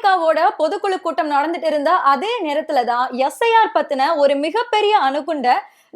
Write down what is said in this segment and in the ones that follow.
அமெரிக்காவோட பொதுக்குழு கூட்டம் நடந்துட்டு இருந்த அதே நேரத்துல தான் எஸ்ஐஆர் பத்தின ஒரு மிகப்பெரிய அணுகுண்ட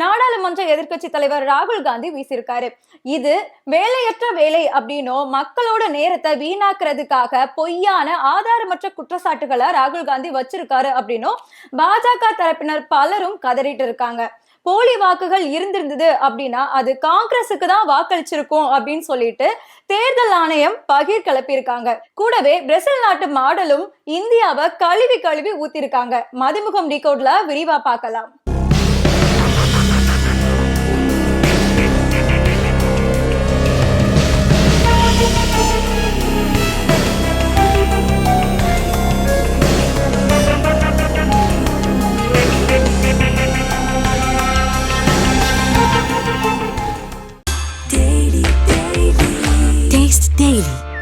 நாடாளுமன்ற எதிர்க்கட்சி தலைவர் ராகுல் காந்தி வீசியிருக்காரு. இது வேலையற்ற வேலை அப்படின்னும் மக்களோட நேரத்தை வீணாக்குறதுக்காக பொய்யான ஆதாரமற்ற குற்றச்சாட்டுகளை ராகுல் காந்தி வச்சிருக்காரு அப்படின்னும் பாஜக தரப்பினர் பலரும் கதறிட்டு இருக்காங்க. போலி வாக்குகள் இருந்திருந்தது அப்படின்னா அது காங்கிரஸுக்கு தான் வாக்களிச்சிருக்கும் அப்படின்னு சொல்லிட்டு தேர்தல் ஆணையம் பகிர் கிளப்பியிருக்காங்க கூடவே பிரேசில் நாட்டு மாடலும் இந்தியாவை கழுவி கழுவி ஊத்திருக்காங்க. மதுமுகம் டிகோட்ல விரிவா பார்க்கலாம்.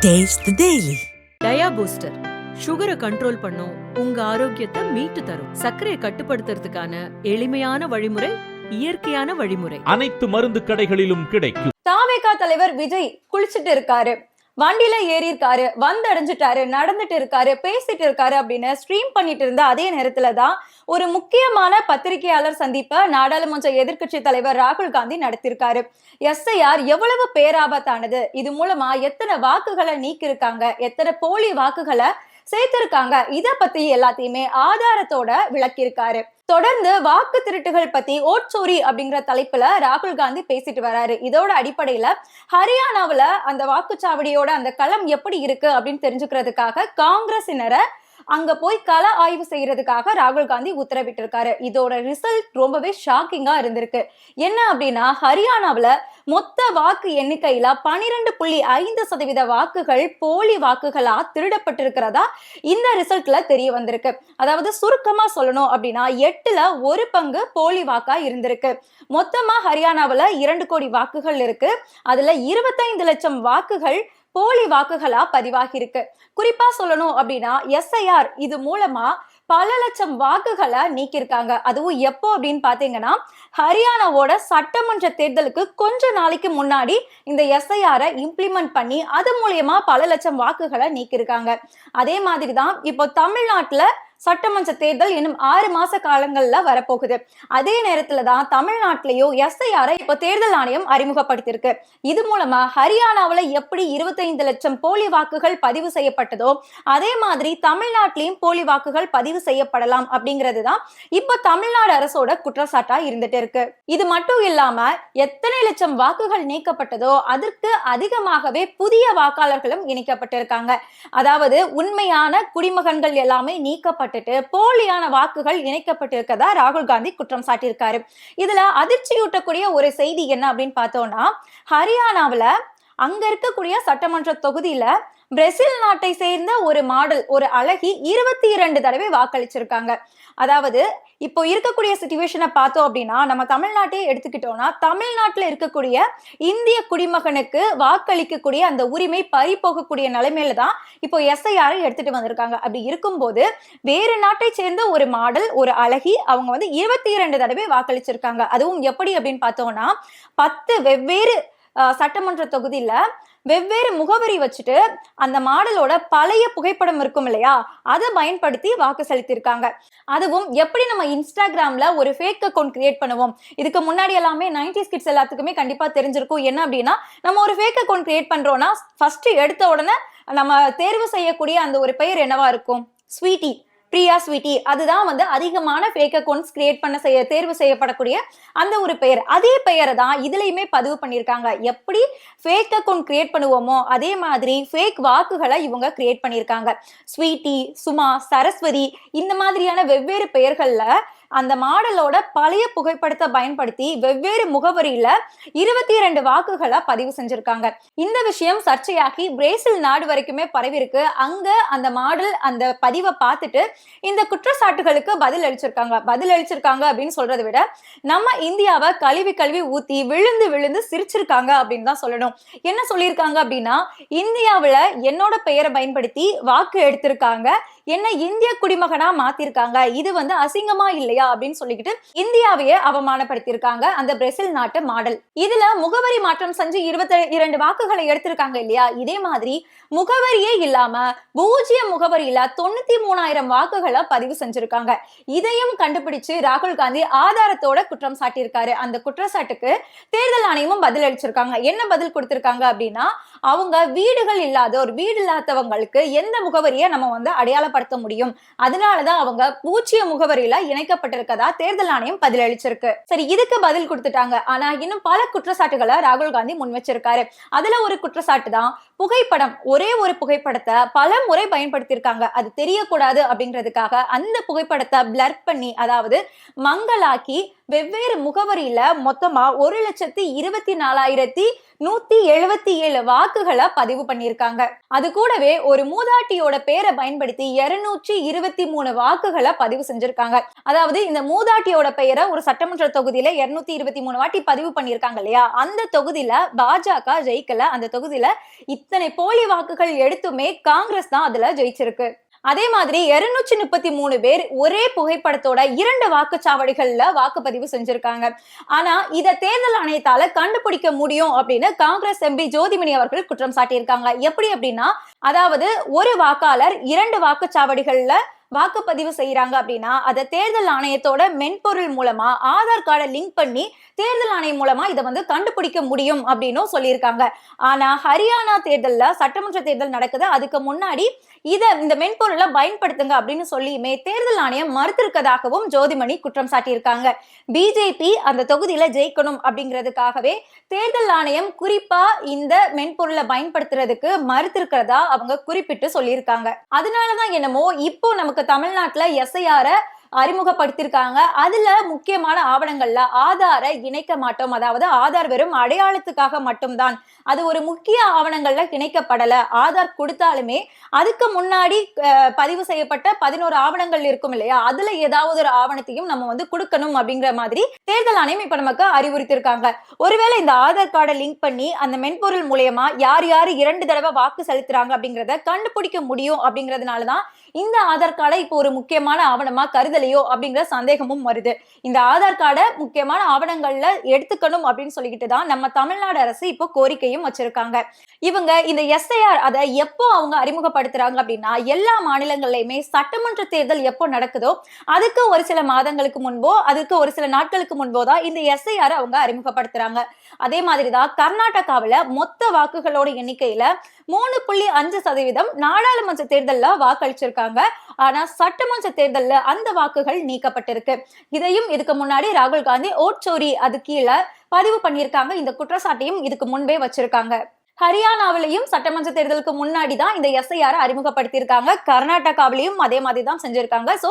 The daily. டயா பூஸ்டர் சுகரை கண்ட்ரோல் பண்ணும் உங்க ஆரோக்கியத்தை மீட்டு தரும். சர்க்கரையை கட்டுப்படுத்துறதுக்கான எளிமையான வழிமுறை இயற்கையான வழிமுறை. அனைத்து மருந்து கடைகளிலும் கிடைக்கும். தாவேகா தலைவர் விஜய் குளிச்சுட்டு இருக்காரு. வண்டியில ஏறி இருக்காரு வந்து அடைஞ்சிட்டாரு நடந்துட்டு இருக்காரு பேசிட்டு இருக்காரு அப்படின்னு ஸ்ட்ரீம் பண்ணிட்டு இருந்த அதே நேரத்துல தான் ஒரு முக்கியமான பத்திரிகையாளர் சந்திப்பை நாடாளுமன்ற எதிர்க்கட்சி தலைவர் ராகுல் காந்தி நடத்திருக்காரு எஸ்ஐஆர் எவ்வளவு பேராபத்தானது? இது மூலமா எத்தனை வாக்குகளை நீக்கியிருக்காங்க? எத்தனை போலி வாக்குகளை சேர்த்திருக்காங்க? இதை பத்தி எல்லாத்தையுமே ஆதாரத்தோட விளக்கியிருக்காரு. தொடர்ந்து வாக்கு திருட்டுகள் பத்தி ஓட்சோரி அப்படிங்கிற தலைப்புல ராகுல் காந்தி பேசிட்டு வராரு. இதோட அடிப்படையில ஹரியானாவில் அந்த வாக்குச்சாவடியோட அந்த களம் எப்படி இருக்கு அப்படின்னு தெரிஞ்சுக்கிறதுக்காக காங்கிரசினரை அங்க போய் கள ஆய்வு செய்யறதுக்காக ராகுல் காந்தி உத்தரவிட்டிருக்காரு. இதோட ரிசல்ட் ரொம்பவே ஷாக்கிங்கா இருந்திருக்கு. என்ன அப்படின்னா ஹரியானாவில் மொத்த வாக்கு எண்ணிக்கையில பனிரெண்டு புள்ளி ஐந்து சதவீத வாக்குகள் போலி வாக்குகளா திருடப்பட்டிருக்கிறதா இந்த ரிசல்ட்ல தெரிய வந்திருக்கு. அதாவது சுருக்கமா சொல்லணும் அப்படின்னா எட்டுல ஒரு பங்கு போலி வாக்கா இருந்திருக்கு. மொத்தமா ஹரியானாவில் இரண்டு கோடி வாக்குகள் இருக்கு. அதுல இருபத்தைந்து லட்சம் வாக்குகள் போலி வாக்குகளா பதிவாகி இருக்கு குறிப்பா சொல்லணும் அப்படின்னா எஸ்ஐஆர் இது மூலமா பல லட்சம் வாக்குகளை நீக்கியிருக்காங்க. அதுவும் எப்போ அப்படின்னு பாத்தீங்கன்னா ஹரியானாவோட சட்டமன்ற தேர்தலுக்கு கொஞ்ச நாளைக்கு முன்னாடி இந்த எஸ்ஐஆரை இம்ப்ளிமெண்ட் பண்ணி அது மூலயமா பல லட்சம் வாக்குகளை நீக்கியிருக்காங்க. அதே மாதிரி தான் இப்போ தமிழ்நாட்டில் சட்டமன்ற தேர்தல் இன்னும் ஆறு மாச காலங்கள்ல வரப்போகுது. அதே நேரத்துல தான் தமிழ்நாட்டிலையும் எஸ்ஐஆரை இப்போ தேர்தல் ஆணையம் அறிமுகப்படுத்தியிருக்கு. இது மூலமா ஹரியானாவுல எப்படி இருபத்தைந்து லட்சம் போலி வாக்குகள் பதிவு செய்யப்பட்டதோ அதே மாதிரி தமிழ்நாட்டிலையும் போலி வாக்குகள் பதிவு செய்யப்படலாம் அப்படிங்கிறது தான் இப்போ தமிழ்நாடு அரசோட குற்றச்சாட்டா இருந்துட்டு இருக்கு. இது மட்டும் இல்லாம எத்தனை லட்சம் வாக்குகள் நீக்கப்பட்டதோ அதற்கு அதிகமாகவே புதிய வாக்காளர்களும் இணைக்கப்பட்டிருக்காங்க. அதாவது உண்மையான குடிமகன்கள் எல்லாமே நீக்கப்பட்டுட்டு போலியான வாக்குகள் இணைக்கப்பட்டிருக்கதா ராகுல் காந்தி குற்றம் சாட்டியிருக்காரு. இதுல அதிர்ச்சியூட்டக்கூடிய ஒரு செய்தி என்ன அப்படின்னு பார்த்தோம்னா ஹரியானாவுல அங்க இருக்கக்கூடிய சட்டமன்ற தொகுதியில பிரேசில் நாட்டை சேர்ந்த ஒரு மாடல் ஒரு அழகி இருபத்தி இரண்டு தடவை வாக்களிச்சிருக்காங்க. அதாவது இப்போ இருக்கக்கூடிய சுச்சுவேஷனை பார்த்தோம் அப்படின்னா நம்ம தமிழ்நாட்டையே எடுத்துக்கிட்டோம்னா தமிழ்நாட்டில் இருக்கக்கூடிய இந்திய குடிமகனுக்கு வாக்களிக்கக்கூடிய அந்த உரிமை பறி போகக்கூடிய நிலைமையில தான் இப்போ எஸ்ஐஆரை எடுத்துட்டு வந்திருக்காங்க. அப்படி இருக்கும்போது வேறு நாட்டை சேர்ந்த ஒரு மாடல் ஒரு அழகி அவங்க வந்து இருபத்தி இரண்டு தடவை வாக்களிச்சிருக்காங்க. அதுவும் எப்படி அப்படின்னு பார்த்தோம்னா பத்து வெவ்வேறு சட்டமன்ற தொகுதியில வெவ்வேறு முகவரி வச்சுட்டு அந்த மாடலோட பழைய புகைப்படம் இருக்கும் இல்லையா? அதை பயன்படுத்தி வாக்கு செலுத்தியிருக்காங்க. அதுவும் எப்படி நம்ம இன்ஸ்டாகிராம்ல ஒரு ஃபேக் அக்கௌண்ட் கிரியேட் பண்ணுவோம்? இதுக்கு முன்னாடி எல்லாமே நைன்டி கிட்ஸ் எல்லாத்துக்குமே கண்டிப்பா தெரிஞ்சிருக்கும். என்ன அப்படின்னா நம்ம ஒரு ஃபேக் அக்கௌண்ட் கிரியேட் பண்றோம்னா ஃபர்ஸ்ட் எடுத்த உடனே நம்ம தேர்வு செய்யக்கூடிய அந்த ஒரு பெயர் என்னவா இருக்கும்? ஸ்வீட்டி பிரியா ஸ்வீட்டி அதுதான் வந்து அதிகமான ஃபேக் அக்கௌண்ட்ஸ் கிரியேட் பண்ண செய்ய தேர்வு செய்யப்படக்கூடிய அந்த ஒரு பெயர். அதே பெயரை தான் இதுலேயுமே பதிவு பண்ணியிருக்காங்க. எப்படி ஃபேக் அக்கௌண்ட் கிரியேட் பண்ணுவோமோ அதே மாதிரி ஃபேக் வாக்குகளை இவங்க கிரியேட் பண்ணியிருக்காங்க. ஸ்வீட்டி சுமா சரஸ்வதி இந்த மாதிரியான வெவ்வேறு பெயர்களில் அந்த மாடலோட பழைய புகைப்படத்தை பயன்படுத்தி வெவ்வேறு முகவரியில இருபத்தி இரண்டு வாக்குகளை பதிவு செஞ்சிருக்காங்க. இந்த விஷயம் சர்ச்சையாகி பிரேசில் நாடு வரைக்குமே பரவிருக்கு அங்க அந்த மாடல் அந்த பதிவை பார்த்துட்டு இந்த குற்றச்சாட்டுகளுக்கு பதில் அளிச்சிருக்காங்க. பதில் அளிச்சிருக்காங்க அப்படின்னு சொல்றதை விட நம்ம இந்தியாவை கழுவி கழுவி ஊத்தி விழுந்து விழுந்து சிரிச்சிருக்காங்க அப்படின்னு தான் சொல்லணும். என்ன சொல்லியிருக்காங்க அப்படின்னா இந்தியாவில் என்னோட பெயரை பயன்படுத்தி வாக்கு எடுத்திருக்காங்க. என்ன இந்திய குடிமகனா மாத்திருக்காங்க? இது வந்து அசிங்கமா இல்லையா? அப்படின்னு சொல்லிக்கிட்டு இந்தியாவையே அவமானப்படுத்தியிருக்காங்க அந்த பிரேசில் நாட்டு மாடல். இதுல முகவரி மாற்றம் செஞ்சு இருபத்தி இரண்டு வாக்குகளை எடுத்திருக்காங்க இல்லையா? இதே மாதிரி முகவரியே இல்லாம பூஜ்ஜிய முகவரியில தொண்ணூத்தி மூணாயிரம் வாக்குகளை பதிவு செஞ்சிருக்காங்க. இதையும் கண்டுபிடிச்சு ராகுல் காந்தி ஆதாரத்தோட குற்றம் சாட்டியிருக்காரு. அந்த குற்றச்சாட்டுக்கு தேர்தல் ஆணையமும் பதில் அளிச்சிருக்காங்க. என்ன பதில் கொடுத்திருக்காங்க அப்படின்னா அவங்க வீடுகள் இல்லாத ஒரு வீடு இல்லாதவங்களுக்கு எந்த முகவரியை நம்ம வந்து அடையாளப்படுத்த முடியும். அதனாலதான் அவங்க பூச்சிய முகவரியில இணைக்கப்பட்டிருக்கதா தேர்தல் ஆணையம் பதிலளிச்சிருக்கு. சரி இதுக்கு பதில் கொடுத்துட்டாங்க. ஆனா இன்னும் பல குற்றச்சாட்டுகளை ராகுல் காந்தி முன் வச்சிருக்காரு. அதுல ஒரு குற்றச்சாட்டு தான் புகைப்படம் ஒரே ஒரு புகைப்படத்தை பல முறை பயன்படுத்தியிருக்காங்க. அது தெரியக்கூடாது அப்படின்றதுக்காக அந்த புகைப்படத்தை பிளர் பண்ணி அதாவது மங்கலாக்கி வெவ்வேறு முகவரியில மொத்தமா ஒரு லட்சத்தி இருபத்தி நாலாயிரத்தி நூத்தி எழுபத்தி ஏழு வாக்குகளை பதிவு பண்ணியிருக்காங்க. அது கூடவே ஒரு மூதாட்டியோட பேரை பயன்படுத்தி இருநூற்றி இருபத்தி மூணு வாக்குகளை பதிவு செஞ்சிருக்காங்க. அதாவது இந்த மூதாட்டியோட பெயரை ஒரு சட்டமன்ற தொகுதியில இருநூத்தி இருபத்தி மூணு வாட்டி பதிவு பண்ணியிருக்காங்க இல்லையா? அந்த தொகுதியில பாஜக ஜெயிக்கல. அந்த தொகுதியில இத்தனை போலி வாக்குகள் எடுத்துமே காங்கிரஸ் தான் அதுல ஜெயிச்சிருக்கு. அதே மாதிரி இருநூற்றி முப்பத்தி மூணு பேர் ஒரே புகைப்படத்தோட இரண்டு வாக்குச்சாவடிகள்ல வாக்குப்பதிவு செஞ்சிருக்காங்க. ஆனா இதை தேர்தல் ஆணையத்தால கண்டுபிடிக்க முடியும் அப்படின்னு காங்கிரஸ் எம்பி ஜோதிமணி அவர்கள் குற்றம் சாட்டியிருக்காங்க. எப்படி அப்படின்னா அதாவது ஒரு வாக்காளர் இரண்டு வாக்குச்சாவடிகள்ல வாக்குப்பதிவு செய்யறாங்க அப்படின்னா அதை தேர்தல் ஆணையத்தோட மென்பொருள் மூலமா ஆதார் கார்டை லிங்க் பண்ணி தேர்தல் ஆணையம் மூலமா இதை வந்து கண்டுபிடிக்க முடியும் அப்படின்னும் சொல்லியிருக்காங்க. ஆனா ஹரியானா தேர்தல்ல சட்டமன்ற தேர்தல் நடக்குது. அதுக்கு முன்னாடி இதை இந்த மென்பொருளை பயன்படுத்துங்க அப்படின்னு சொல்லியுமே தேர்தல் ஆணையம் மறுத்திருக்கதாகவும் ஜோதிமணி குற்றம் சாட்டியிருக்காங்க. பிஜேபி அந்த தொகுதியில ஜெயிக்கணும் அப்படிங்கிறதுக்காகவே தேர்தல் ஆணையம் குறிப்பா இந்த மென்பொருளை பயன்படுத்துறதுக்கு மறுத்திருக்கிறதா அவங்க குறிப்பிட்டு சொல்லியிருக்காங்க. அதனாலதான் என்னமோ இப்போ நமக்கு தமிழ்நாட்டுல எஸ்ஐஆர அறிமுகப்படுத்தியிருக்காங்க அதுல முக்கியமான ஆவணங்கள்ல ஆதாரை இணைக்க மாட்டோம். அதாவது ஆதார் வெறும் அடையாளத்துக்காக மட்டும்தான். அது ஒரு முக்கிய ஆவணங்கள்ல இணைக்கப்படல. ஆதார் கொடுத்தாலுமே அதுக்கு முன்னாடி பதிவு செய்யப்பட்ட பதினோரு ஆவணங்கள் இருக்கும் இல்லையா? அதுல ஏதாவது ஒரு ஆவணத்தையும் நம்ம வந்து கொடுக்கணும் அப்படிங்கிற மாதிரி தேர்தல் ஆணையம் இப்ப நமக்கு அறிவுறுத்திருக்காங்க. ஒருவேளை இந்த ஆதார் கார்டை லிங்க் பண்ணி அந்த மென்பொருள் மூலியமா யார் யார் இரண்டு தடவை வாக்கு செலுத்துறாங்க அப்படிங்கறத கண்டுபிடிக்க முடியும் அப்படிங்கறதுனாலதான் இந்த ஆதார் கார்டை இப்போ ஒரு முக்கியமான ஆவணமா கருதலையோ அப்படிங்கிற சந்தேகமும் வருது. இந்த ஆதார் கார்டை முக்கியமான ஆவணங்கள்ல எடுத்துக்கணும் அப்படின்னு சொல்லிக்கிட்டு தான் நம்ம தமிழ்நாடு அரசு இப்போ கோரிக்கையும் வச்சிருக்காங்க. இவங்க இந்த எஸ்ஐஆர் அதை எப்போ அவங்க அறிமுகப்படுத்துறாங்க அப்படின்னா எல்லா மாநிலங்கள்லயுமே சட்டமன்ற தேர்தல் எப்போ நடக்குதோ அதுக்கு ஒரு சில மாதங்களுக்கு முன்போ அதுக்கு ஒரு சில நாட்களுக்கு முன்போ தான் இந்த எஸ்ஐஆர் அவங்க அறிமுகப்படுத்துறாங்க. அதே மாதிரி தான் கர்நாடகாவில் மொத்த வாக்குகளோட எண்ணிக்கையில மூணு புள்ளி அஞ்சு சதவீதம் நாடாளுமன்ற தேர்தலில் வாக்களிச்சிருக்காங்க. ஆனா சட்டமன்ற தேர்தலில் அந்த வாக்குகள் நீக்கப்பட்டிருக்கு. இதையும் இதுக்கு முன்னாடி ராகுல் காந்தி ஓட்சோரி அது கீழே பதிவு பண்ணியிருக்காங்க. இந்த குற்றச்சாட்டையும் இதுக்கு முன்பே வச்சிருக்காங்க. ஹரியானாவிலையும் சட்டமன்ற தேர்தலுக்கு முன்னாடி தான் இந்த எஸ்ஐஆர் அறிமுகப்படுத்தியிருக்காங்க. கர்நாடகாவிலையும் அதே மாதிரி தான் செஞ்சிருக்காங்க. ஸோ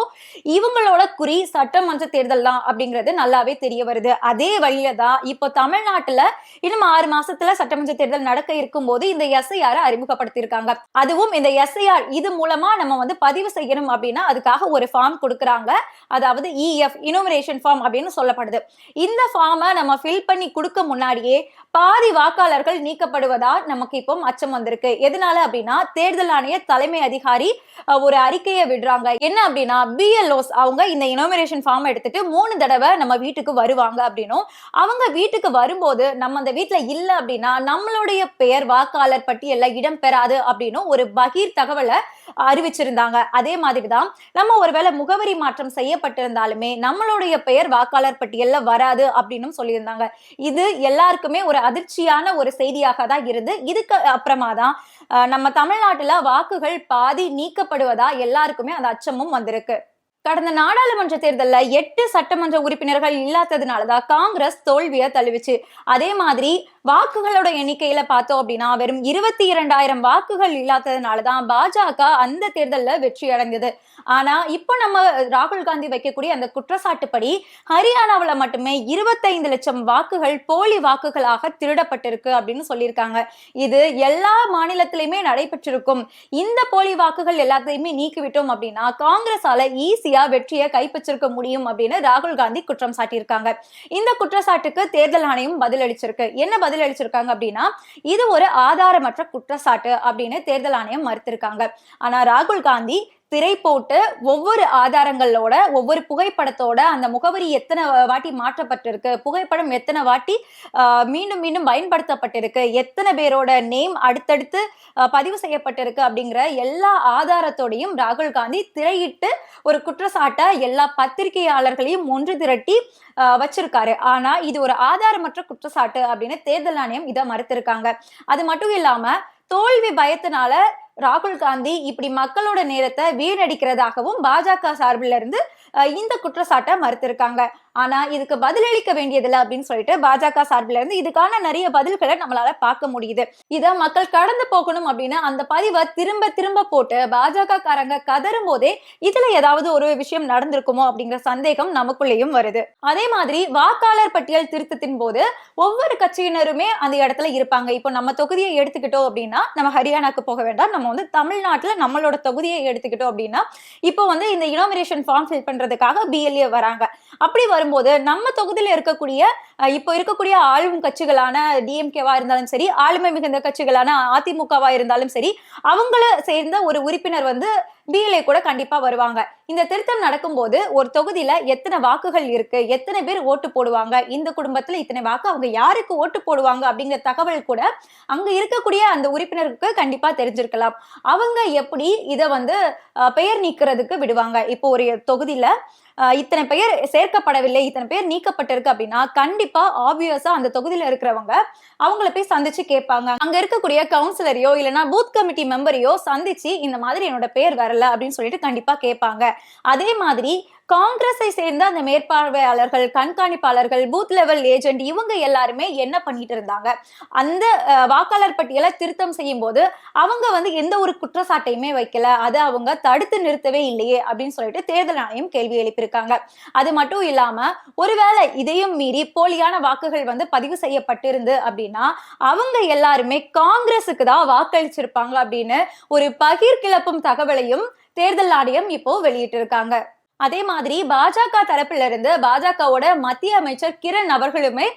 இவங்களோட குறி சட்டமன்ற தேர்தல் தான் அப்படிங்கிறது நல்லாவே தெரிய வருது. அதே வழியில தான் இப்போ தமிழ்நாட்டுல இன்னும் ஆறு மாசத்துல சட்டமன்ற தேர்தல் நடக்க இருக்கும்போது இந்த எஸ்ஐஆர் அறிமுகப்படுத்தியிருக்காங்க. அதுவும் இந்த எஸ்ஐஆர் இது மூலமா நம்ம வந்து பதிவு செய்யணும் அப்படின்னா அதுக்காக ஒரு ஃபார்ம் கொடுக்குறாங்க. அதாவது இஎஃப் இனோமினேஷன் ஃபார்ம் அப்படின்னு சொல்லப்படுது. இந்த ஃபார்மை நம்ம ஃபில் பண்ணி கொடுக்க முன்னாடியே பாதி வாக்காளர்கள் நீக்கப்படுவதா நமக்கு இப்போ அச்சம் வந்திருக்கு. எதனால அப்படின்னா தேர்தல் ஆணைய தலைமை அதிகாரி ஒரு அறிக்கையை விடுறாங்க. என்ன அப்படின்னா பிஎல்ஓஸ் அவங்க இந்த இனோமினேஷன் ஃபார்ம் எடுத்துட்டு மூணு தடவை நம்ம வீட்டுக்கு வருவாங்க அப்படின்னும். அவங்க வீட்டுக்கு வரும்போது நம்ம அந்த வீட்டுல இல்ல அப்படின்னா நம்மளுடைய பெயர் வாக்காளர் பட்டியல்ல இடம் பெறாது அப்படின்னும் ஒரு பகீர் தகவலை அறிவிச்சிருந்தாங்க. அதே மாதிரி தான் நம்ம ஒருவேளை முகவரி மாற்றம் செய்யப்பட்டிருந்தாலுமே நம்மளுடைய பெயர் வாக்காளர் பட்டியல்ல வராது அப்படின்னும் சொல்லியிருந்தாங்க. இது எல்லாருக்குமே ஒரு அதிர்ச்சியான ஒரு செய்தியாக தான் இருந்து இதுக்கு அப்புறமா தான் நம்ம தமிழ்நாட்டுல வாக்குகள் பாதி நீக்கப்படுவதா எல்லாருக்குமே அந்த அச்சமும் வந்திருக்கு. கடந்த நாடாளுமன்ற தேர்தலில் எட்டு சட்டமன்ற உறுப்பினர்கள் இல்லாததுனாலதான் காங்கிரஸ் தோல்வியை தழுவிச்சு. அதே மாதிரி வாக்குகளோட எண்ணிக்கையில பார்த்தோம் அப்படின்னா வெறும் இருபத்தி இரண்டாயிரம் வாக்குகள் இல்லாததுனாலதான் பாஜக அந்த தேர்தலில் வெற்றி அடைந்தது. ஆனா இப்போ நம்ம ராகுல் காந்தி வைக்கக்கூடிய அந்த குற்றச்சாட்டுப்படி ஹரியானாவில் மட்டுமே இருபத்தைந்து லட்சம் வாக்குகள் போலி வாக்குகளாக திருடப்பட்டிருக்கு அப்படின்னு சொல்லியிருக்காங்க. இது எல்லா மாநிலத்திலையுமே நடைபெற்றிருக்கும். இந்த போலி வாக்குகள் எல்லாத்தையுமே நீக்கிவிட்டோம் அப்படின்னா காங்கிரஸால ஈஸியா வெற்றியை கைப்பற்றிருக்க முடியும் அப்படின்னு ராகுல் காந்தி குற்றம் சாட்டியிருக்காங்க. இந்த குற்றச்சாட்டுக்கு தேர்தல் ஆணையம் பதிலளிச்சிருக்கு. என்ன பதிலளிச்சிருக்காங்க அப்படின்னா இது ஒரு ஆதாரமற்ற குற்றச்சாட்டு அப்படின்னு தேர்தல் ஆணையம் மறுத்திருக்காங்க. ஆனா ராகுல் காந்தி திரை போட்டு ஒவ்வொரு ஆதாரங்களோட ஒவ்வொரு புகைப்படத்தோட அந்த முகவரி எத்தனை வாட்டி மாற்றப்பட்டிருக்கு புகைப்படம் எத்தனை வாட்டி மீண்டும் மீண்டும் பயன்படுத்தப்பட்டிருக்கு எத்தனை பேரோட நேம் அடுத்தடுத்து பதிவு செய்யப்பட்டிருக்கு அப்படிங்கிற எல்லா ஆதாரத்தோடையும் ராகுல் காந்தி திரையிட்டு ஒரு குற்றச்சாட்டை எல்லா பத்திரிகையாளர்களையும் ஒன்று திரட்டி வச்சிருக்காரு. ஆனா இது ஒரு ஆதாரமற்ற குற்றச்சாட்டு அப்படின்னு தேர்தல் ஆணையம் இதை மறுத்திருக்காங்க. அது மட்டும் இல்லாம தோல்வி பயத்தினால ராகுல் காந்தி இப்படி மக்களோட நேரத்தை வீணடிக்கிறதாகவும் பாஜக சார்பில் இருந்து இந்த குற்றச்சாட்டை மறுத்திருக்காங்க. ஆனா இதுக்கு பதிலளிக்க வேண்டியதில்லை அப்படின்னு சொல்லிட்டு பாஜக சார்பில் இருந்து இதுக்கான நிறைய பதில்களை நம்மளால பார்க்க முடியுது. இதை மக்கள் கடந்து போகணும் அப்படின்னு அந்த பதிவை திரும்ப திரும்ப போட்டு பாஜக காரங்க கதறும் போதே இதுல ஏதாவது ஒரு விஷயம் நடந்திருக்குமோ அப்படிங்கிற சந்தேகம் நமக்குள்ளேயும் வருது. அதே மாதிரி வாக்காளர் பட்டியல் திருத்தத்தின் போது ஒவ்வொரு கட்சியினருமே அந்த இடத்துல இருப்பாங்க. இப்போ நம்ம தொகுதியை எடுத்துக்கிட்டோம் அப்படின்னா நம்ம ஹரியானாக்கு போக வேண்டாம் நம்ம வந்து தமிழ்நாட்டில் நம்மளோட தொகுதியை எடுத்துக்கிட்டோம் அப்படின்னா இப்போ வந்து இந்த இனோமினேஷன் ஃபார்ம் ஃபில் பண்றதுக்காக பிஎல்ஏ வராங்க. அப்படி வரும்போது நம்ம தொகுதியில இருக்கக்கூடிய இப்போ இருக்கக்கூடிய ஆளும் கட்சிகளான டிஎம்கேவா இருந்தாலும் சரி ஆளுமை மிகுந்த கட்சிகளான அதிமுகவா இருந்தாலும் சரி அவங்கள சேர்ந்த ஒரு உறுப்பினர் வந்து பிஎல்ஏ கூட கண்டிப்பா வருவாங்க. இந்த திருத்தம் நடக்கும்போது ஒரு தொகுதியில எத்தனை வாக்குகள் இருக்கு எத்தனை பேர் ஓட்டு போடுவாங்க இந்த குடும்பத்துல இத்தனை வாக்கு அவங்க யாருக்கு ஓட்டு போடுவாங்க அப்படிங்கிற தகவல் கூட அங்க இருக்கக்கூடிய அந்த உறுப்பினருக்கு கண்டிப்பா தெரிஞ்சிருக்கலாம். அவங்க எப்படி இதை வந்து பெயர் நீக்கிறதுக்கு விடுவாங்க. இப்போ ஒரு தொகுதியில இத்தனை பேர் சேர்க்கப்படவில்லை இத்தனை பேர் நீக்கப்பட்டிருக்கு அப்படின்னா கண்டிப்பா ஆப்வியஸா அந்த தொகுதியில இருக்கிறவங்க அவங்கள போய் சந்திச்சு கேட்பாங்க. அங்க இருக்கக்கூடிய கவுன்சிலரையோ இல்லைன்னா பூத் கமிட்டி மெம்பரையோ சந்திச்சு இந்த மாதிரி என்னோட பேர் வரல அப்படின்னு சொல்லிட்டு கண்டிப்பா கேட்பாங்க. அதே மாதிரி காங்கிரஸை சேர்ந்த அந்த மேற்பார்வையாளர்கள் கண்காணிப்பாளர்கள் பூத் லெவல் ஏஜென்ட் இவங்க எல்லாருமே என்ன பண்ணிட்டு இருந்தாங்க? அந்த வாக்காளர் பட்டியலை திருத்தம் செய்யும் போது அவங்க வந்து எந்த ஒரு குற்றச்சாட்டையுமே வைக்கல. அதை அவங்க தடுத்து நிறுத்தவே இல்லையே அப்படின்னு சொல்லிட்டு தேர்தல் ஆணையம் கேள்வி எழுப்பியிருக்காங்க. அது மட்டும் இல்லாம ஒருவேளை இதையும் மீறி போலியான வாக்குகள் வந்து பதிவு செய்யப்பட்டிருந்து அப்படின்னா அவங்க எல்லாருமே காங்கிரஸுக்கு தான் வாக்களிச்சிருப்பாங்க அப்படின்னு ஒரு பகிர் கிளப்பும் தகவலையும் தேர்தல் ஆணையம் இப்போ வெளியிட்டிருக்காங்க. அதே மாதிரி பாஜக தரப்புல இருந்து பாஜகவோட மத்திய அமைச்சர் கிரண் அவர்களுமே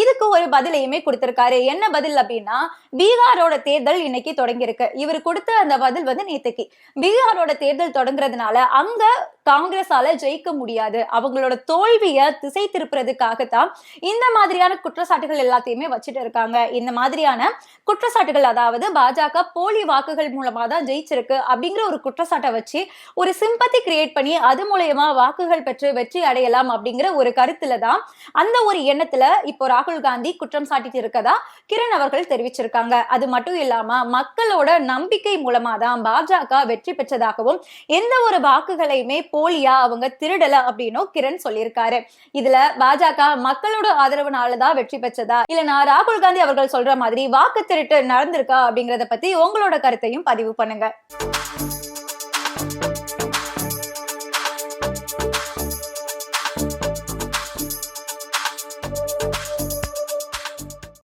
இதுக்கு ஒரு பதிலையுமே கொடுத்திருக்காரு. என்ன பதில் அப்படின்னா பீகாரோட தேர்தல் இன்னைக்கு தொடங்கியிருக்கு. இவர் கொடுத்த அந்த பதில் வந்து நேத்துக்கு. பீகாரோட தேர்தல் தொடங்குறதுனால அங்க காங்கிரஸால ஜெயிக்க முடியாது. அவங்களோட தோல்வியை திசை திருப்புறதுக்காகத்தான் இந்த மாதிரியான குற்றச்சாட்டுகள் எல்லாத்தையுமே வச்சுட்டு இருக்காங்க. இந்த மாதிரியான குற்றச்சாட்டுகள் அதாவது பாஜக போலி வாக்குகள் மூலமா தான் ஜெயிச்சிருக்கு அப்படிங்கிற ஒரு குற்றச்சாட்டை வச்சு ஒரு சிம்பத்தி கிரியேட் பண்ணி அது மூலயமா வாக்குகள் பெற்று வெற்றி அடையலாம் அப்படிங்கிற ஒரு கருத்துல தான் அந்த ஒரு எண்ணத்துல இப்போ ராகுல் காந்தி குற்றம் சாட்டிட்டு இருக்கதா கிரண் அவர்கள் தெரிவிச்சிருக்காங்க. அது மட்டும் இல்லாம மக்களோட நம்பிக்கை மூலமா தான் பாஜக வெற்றி பெற்றதாகவும் எந்த ஒரு வாக்குகளையுமே போலியா அவங்க திருடல அப்படின்னும் கிரண் சொல்லியிருக்காரு. இதுல பாஜக மக்களோட ஆதரவுனாலதான் வெற்றி பெற்றதா? இல்லனா ராகுல் காந்தி அவர்கள் சொல்ற மாதிரி வாக்கு திருட்டு நடந்திருக்கா அப்படிங்கறத பத்தி உங்களோட கருத்தையும் பதிவு பண்ணுங்க.